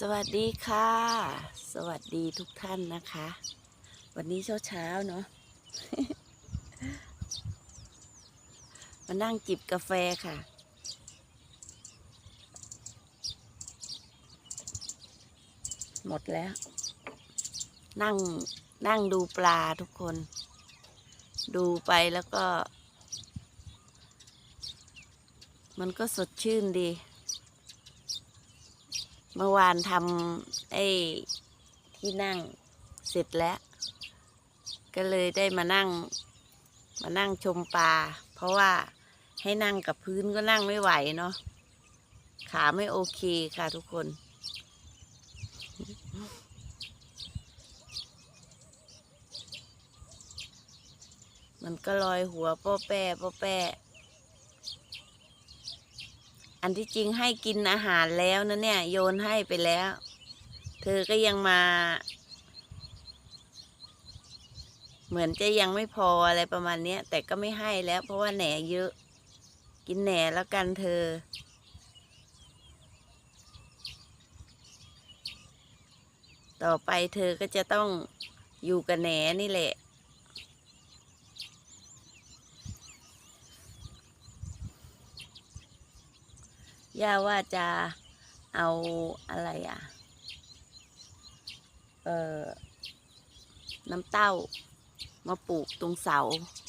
สวัสดีค่ะ สวัสดีทุกท่านนะคะ วันนี้เช้าเช้าเนาะมานั่งจิบกาแฟค่ะ หมดแล้ว นั่งนั่งดูปลาทุกคน ดูไปแล้วก็ มันก็สดชื่นดี เมื่อวานทำไอ้ที่นั่งเสร็จแล้ว ก็เลยได้มานั่ง มานั่งชมปลา เพราะว่าให้นั่งกับพื้นก็นั่งไม่ไหวเนาะขาไม่โอเคค่ะทุกคน มันก็ลอยหัวป้อแป้ป้อแป้ อันที่จริงให้กินอาหารแล้วนะเนี่ย โยนให้ไปแล้ว เธอก็ยังมา เหมือนจะยังไม่พออะไรประมาณนี้แต่ก็ไม่ให้แล้ว เพราะว่าแหนเยอะ กินแหนแล้วกันเธอ ต่อไปเธอก็จะต้องอยู่กับแหนนี่แหละ ย่าว่าจะเอาอะไรอะ เอ่อ น้ำเต้า มาปลูกตรงเสา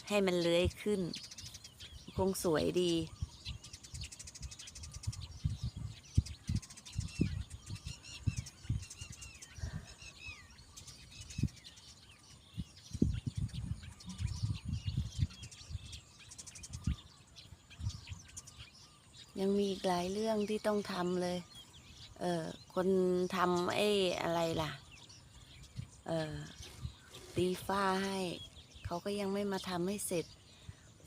ให้มันเลื้อยขึ้น คงสวยดี ยังมีอีกหลายเรื่องที่ต้องทำเลย เออคนทำไอ้อะไรล่ะ เออตีฟ้าให้ เขาก็ยังไม่มาทำให้เสร็จ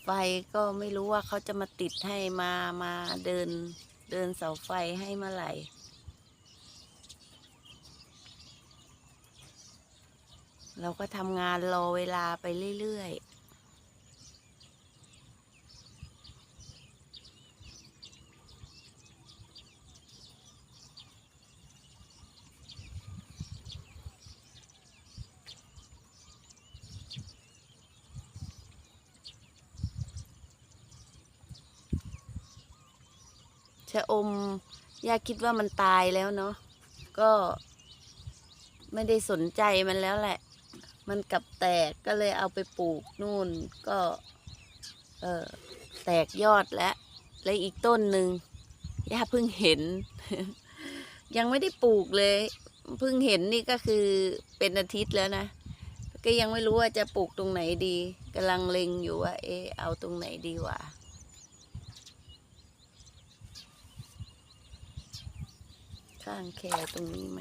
ไฟก็ไม่รู้ว่าเขาจะมาติดให้มามาเดิน เดินเสาไฟให้เมื่อไหร่เราก็ทำงานรอเวลาไปเรื่อยๆะอมย่าคิดว่ามันตายแล้วเนาะก็ไม่ได้สนใจมันแล้วแหละ มันกลับแตกก็เลยเอาไปปลูกนู่นก็เออแตกยอดแล้วแล้วอีกต้นหนึ่งย่าเพิ่งเห็น ยังไม่ได้ปลูกเลยเพิ่งเห็นนี่ก็คือเป็นอาทิตย์แล้วนะก็ยังไม่รู้ว่าจะปลูกตรงไหนดีกำลังเล็งอยู่ว่า เออเอาตรงไหนดีวะ ข้างแคตรงนี้ไหม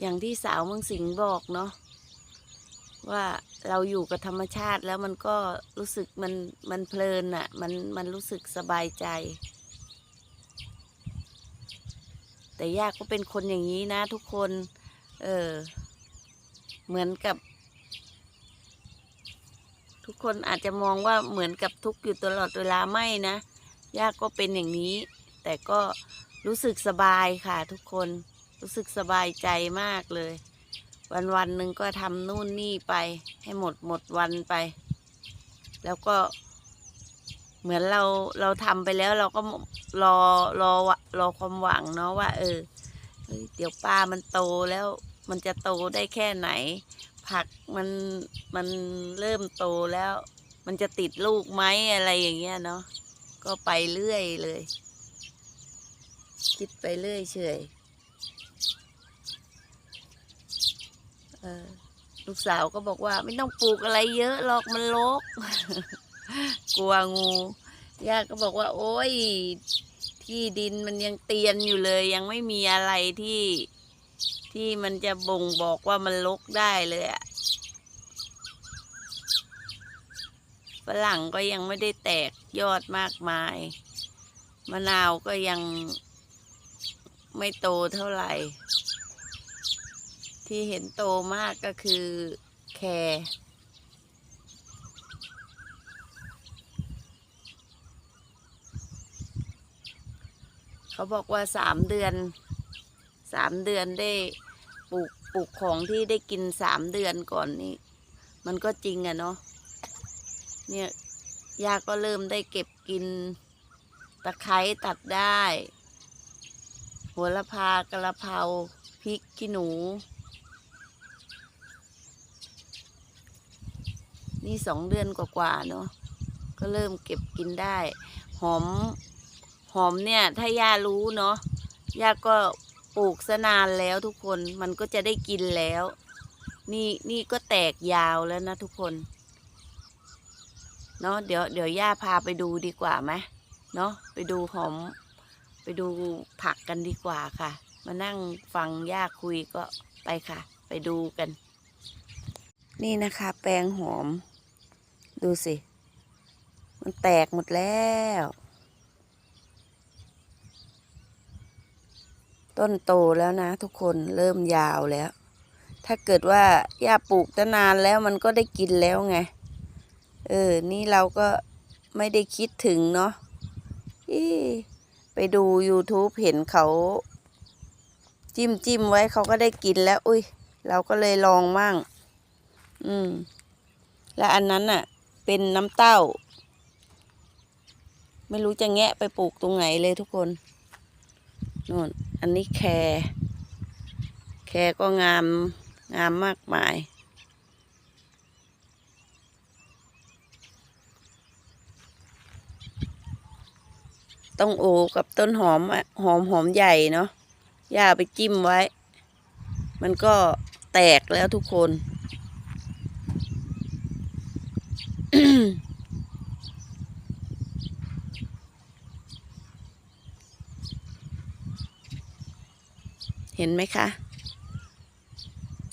อย่างที่สาวเมืองสิงห์บอกเนาะว่าเราอยู่กับธรรมชาติแล้วมันก็รู้สึกมันมันเพลินอะมันมันรู้สึกสบายใจ แต่ย่าก็เป็นคนอย่างนี้นะทุกคน เออเหมือนกับ ทุกคนอาจจะมองว่าเหมือนกับทุกข์อยู่ตลอดเวลาไม่นะย่าก็เป็นอย่างนี้ แต่ก็รู้สึกสบายค่ะ ทุกคนรู้สึกสบายใจมากเลย วันวันหนึ่งก็ทำนู่นนี่ไป ให้หมดหมดวันไป แล้วก็เหมือนเราเราทำไปแล้วเราก็รอรอรอความหวังเนาะว่า เออเฮ้ยเดี๋ยวปลามันโตแล้วมันจะโตได้แค่ไหน ผักมันมันเริ่มโตแล้ว มันจะติดลูกไหมอะไรอย่างเงี้ยเนาะก็ไปเรื่อยเลย คิดไปเรื่อยเฉยเออลูกสาวก็บอกว่าไม่ต้องปลูกอะไรเยอะหรอกมันรกกลัวงูย่าก็บอกว่า โอ้ยที่ดินมันยังเตียนอยู่เลย ยังไม่มีอะไรที่ ที่มันจะบ่งบอกว่ามันลกได้เลยอะฝรั่งก็ยังไม่ได้แตกยอดมากมาย มะนาวก็ยังไม่โตเท่าไหร่ ที่เห็นโตมากก็คือแคร์เขาบอกว่าสามเดือนสามเดือนได้ ปลูกของที่ได้กินสามเดือนก่อนนี่ มันก็จริงอะเนาะเนี่ยยาก็เริ่มได้เก็บกิน ตะไคร้ตัดได้หัวละพากระเพราพริกขี้หนู นี่สองเดือนกว่าๆเนาะก็เริ่มเก็บกินได้ หอม หอมเนี่ย ถ้าย่ารู้เนาะย่าก็ ปลูกซะนานแล้วทุกคนมันก็จะได้กินแล้ว นี่นี่ก็แตกยาวแล้วนะทุกคนเนาะเดี๋ยวเดี๋ยวย่าพาไปดูดีกว่าไหมเนาะไปดูหอม ไปดูผักกันดีกว่าค่ะ มานั่งฟังย่าคุยก็ไปค่ะ ไปดูกัน นี่นะคะ แปลงหอม ดูสิ มันแตกหมดแล้ว ต้นโตแล้วนะทุกคนเริ่มยาวแล้ว ถ้าเกิดว่าย่าปลูกตั้งนานแล้วมันก็ได้กินแล้วไง เออ นี่เราก็ไม่ได้คิดถึงเนาะไปดู YouTube เห็นเขา จิ้มจิ้มไว้เขาก็ได้กินแล้ว อุ้ย เราก็เลยลองมั่ง อืม และอันนั้นน่ะ เป็นน้ำเต้า ไม่รู้จะแงะไปปลูกตรงไหนเลยทุกคน นู่นอันนี้แคร์แคร์ก็งาม งามมากมาย ต้องโอกับต้นหอมหอมหอมใหญ่เนาะย่าไปจิ้มไว้ มันก็แตกแล้วทุกคน ห็นไหมคะ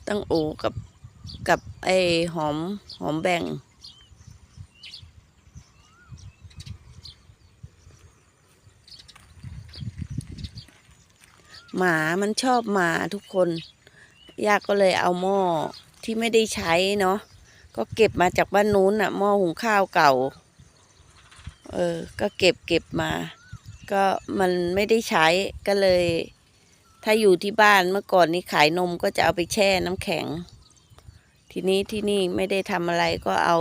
ตั้งโอกับกับไอ้หอมหอมแบ่ง หมามันชอบหมาทุกคนยาก็เลยเอาหม้อที่ไม่ได้ใช้เนาะก็เก็บมาจากบ้านนู้นอะหม้อหุงข้าวเก่า เออ ก็เก็บเก็บมา ก็มันไม่ได้ใช้ก็เลย ถ้าอยู่ที่บ้านเมื่อก่อนนี้ขายนมก็จะเอาไปแช่น้ำแข็ง ทีนี้ที่นี่ไม่ได้ทำอะไรก็เอา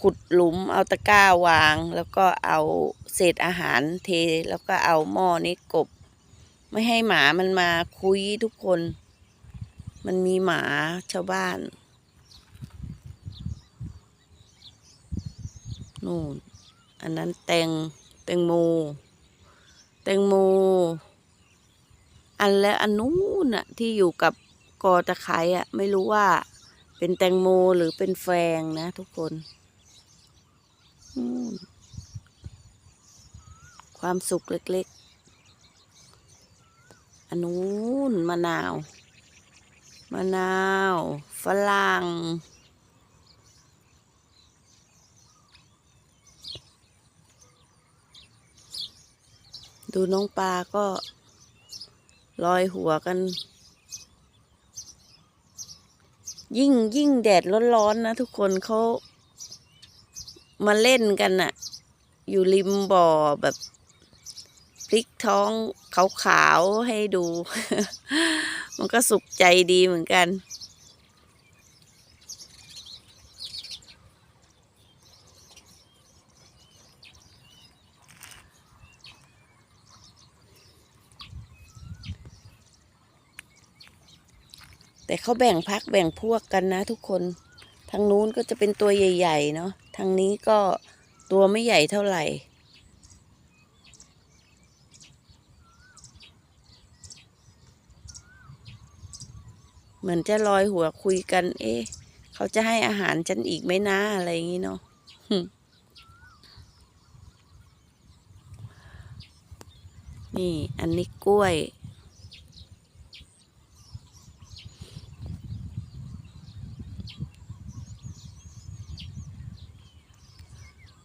ขุดหลุมเอาตะกร้าวาง แล้วก็เอาเศษอาหารเท แล้วก็เอาหม้อนี้กบ ไม่ให้หมามันมาคุยทุกคน มันมีหมาชาวบ้านนู่นอันนั้นแตงแตงโมแตงโม อันแล้วอันนู้นน่ะที่อยู่กับกอตะไคร้อะไม่รู้ว่าเป็นแตงโมหรือเป็นแฟงนะทุกคนนู่นความสุขเล็กๆ อันนู้นมะนาว มะนาว ฝรั่ง ดูน้องปลาก็ ลอยหัวกัน ยิ่งยิ่งแดดร้อนๆนะทุกคนเขามาเล่นกันน่ะ อยู่ริมบ่อแบบพลิกท้องขาวๆให้ดู มันก็สุขใจดีเหมือนกัน แต่เขาแบ่งพักแบ่งพวกกันนะทุกคน ทางนู้นก็จะเป็นตัวใหญ่ๆเนาะ ทางนี้ก็ตัวไม่ใหญ่เท่าไหร่ เหมือนจะลอยหัวคุยกัน เอ๊ะ เขาจะให้อาหารฉันอีกไหมนะอะไรอย่างนี้เนาะนี่ อันนี้กล้วย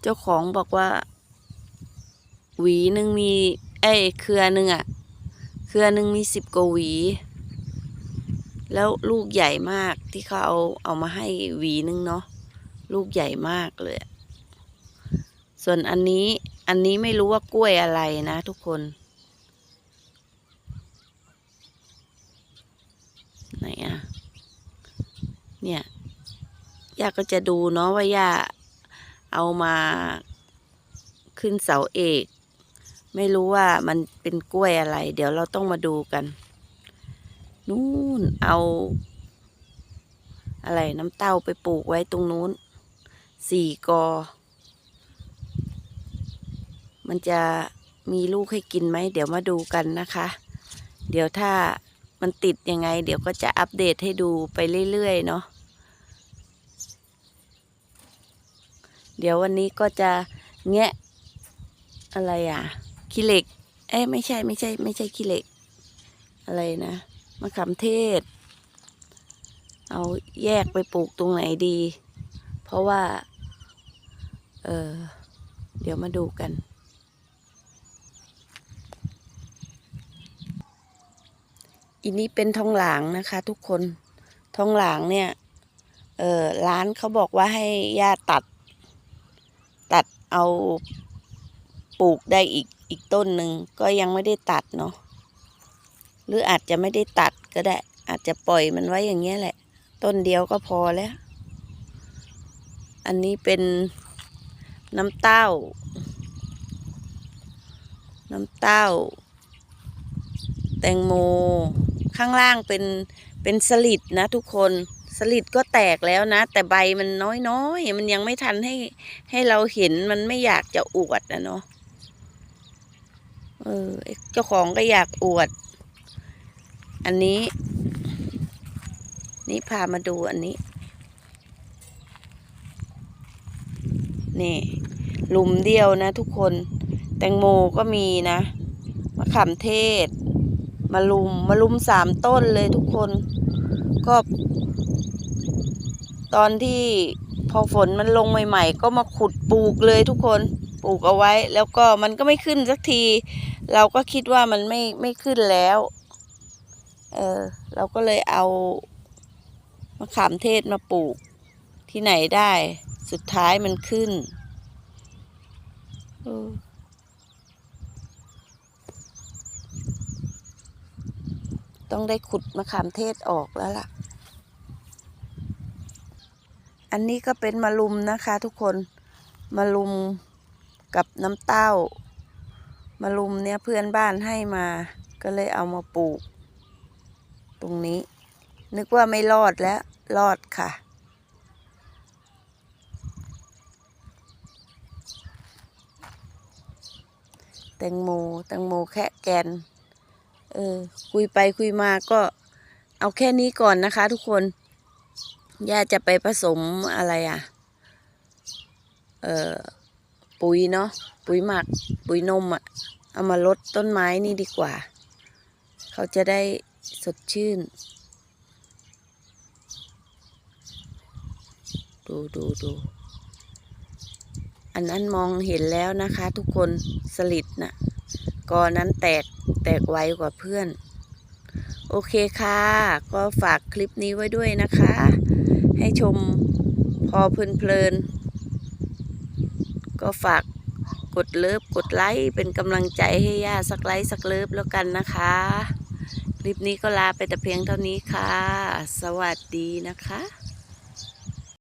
เจ้าของบอกว่า หวีหนึ่งมี เอ้เครือหนึ่งอะเครือหนึ่งมีสิบกว่าหวี แล้วลูกใหญ่มากที่เขาเอาเอามาให้หวีหนึ่งเนาะลูกใหญ่มากเลย ส่วนอันนี้อันนี้ไม่รู้ว่ากล้วยอะไรนะทุกคน ไหนอะเนี่ยย่าก็จะดูเนาะว่าย่า เอามาขึ้นเสาเอก ไม่รู้ว่ามันเป็นกล้วยอะไร เดี๋ยวเราต้องมาดูกัน นู่นเอา อะไรน้ำเต้าไปปลูกไว้ตรงนู้นสี่กอ มันจะมีลูกให้กินไหม เดี๋ยวมาดูกันนะคะ เดี๋ยวถ้ามันติดยังไง เดี๋ยวก็จะอัปเดตให้ดูไปเรื่อยๆเนาะ เดี๋ยววันนี้ก็จะแงะอะไรอะขี้เหล็ก เอ้ยไม่ใช่ไม่ใช่ ไม่ใช่ขี้เหล็ก อะไรนะมะขามเทศ เอาแยกไปปลูกตรงไหนดี เพราะว่า เออเดี๋ยวมาดูกันอันนี้เป็นทองหลางนะคะทุกคน ทองหลางเนี่ย เออร้านเขาบอกว่าให้ย่าตัดตัด เอาปลูกได้อีกอีกต้นหนึ่งก็ยังไม่ได้ตัดเนาะหรืออาจจะไม่ได้ตัดก็ได้ อาจจะปล่อยมันไว้อย่างเงี้ยแหละ ต้นเดียวก็พอแล้ว อันนี้เป็นน้ำเต้า น้ำเต้า แตงโม ข้างล่างเป็นเป็นสลิดนะทุกคน สลิดก็แตกแล้วนะ แต่ใบมันน้อยๆ มันยังไม่ทันให้ให้เราเห็นมันไม่อยากจะอวดนะเนาะเออเจ้าของก็อยากอวด อันนี้ นี่พามาดูอันนี้ นี่หลุมเดียวนะทุกคน แตงโมก็มีนะมะขามเทศมาลุมมาลุมสามต้นเลยทุกคน ก็ ตอนที่พอฝนมันลงใหม่ ๆ ก็มาขุดปลูกเลยทุกคนปลูกเอาไว้ แล้วก็มันก็ไม่ขึ้นสักที เราก็คิดว่ามันไม่ไม่ขึ้นแล้ว เออเราก็เลยเอามะขามเทศมาปลูกที่ไหนได้ สุดท้ายมันขึ้นต้องได้ขุดมะขามเทศออกแล้วล่ะ อันนี้ก็เป็นมะลุมนะคะทุกคนมะลุมกับน้ำเต้ามะลุมเนี่ยเพื่อนบ้านให้มา ก็เลยเอามาปลูก ตรงนี้ นึกว่าไม่รอดแล้ว รอดค่ะ แตงโมแตงโมแค่แกน เออ คุยไปคุยมาก็เอาแค่นี้ก่อนนะคะทุกคน ย่าจะไปผสมอะไรอะ เอ่อ ปุ๋ยเนาะ ปุ๋ยหมัก ปุ๋ยนมอะ เอามาลดต้นไม้นี่ดีกว่า เขาจะได้สดชื่น ดูดูดู อันนั้นมองเห็นแล้วนะคะทุกคน สลิดนะ่ะกอนั้นแตกแตกไวกว่าเพื่อน โอเคค่ะ ก็ฝากคลิปนี้ไว้ด้วยนะคะ ชมพอเพลินๆก็ฝากกดเลิฟกดไลค์เป็นกำลังใจให้ย่าสักไลค์สักเลิฟแล้วกันนะคะ คลิปนี้ก็ลาไปแต่เพียงเท่านี้ค่ะ สวัสดีนะคะ